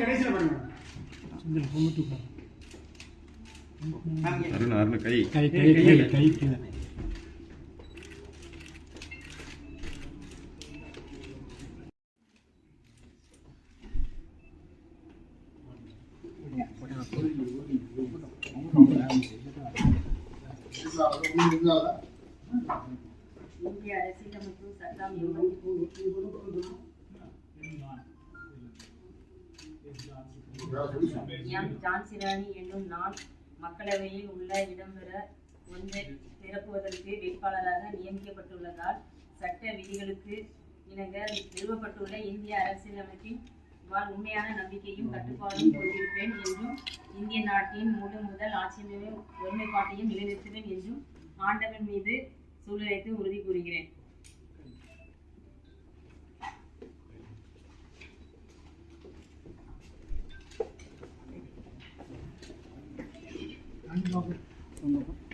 கடைசியில் கை கை கை கை கை. இந்திய அரசியலமைப்பு சட்டம் எம் ஜான்சிராணி என்னும் நான் மக்களவையில் உள்ள இடம்பெற ஒன்றை நிரப்புவதற்கு வேட்பாளராக நியமிக்கப்பட்டுள்ளதால் சட்ட விதிகளுக்கு இணங்க நிறுவப்பட்டுள்ள இந்திய அரசியலமைப்பின் வாழ் உண்மையான நம்பிக்கையும் கட்டுப்பாடும் கொண்டிருப்பேன் என்று இந்திய நாட்டின் முழு முதல் ஆட்சியையும் ஒருமைப்பாட்டையும் நிலைநிறுத்துவேன் என்றும் ஆண்டவன் மீது சூழ்நிலைத்து உறுதி கூறுகிறேன் Thank you.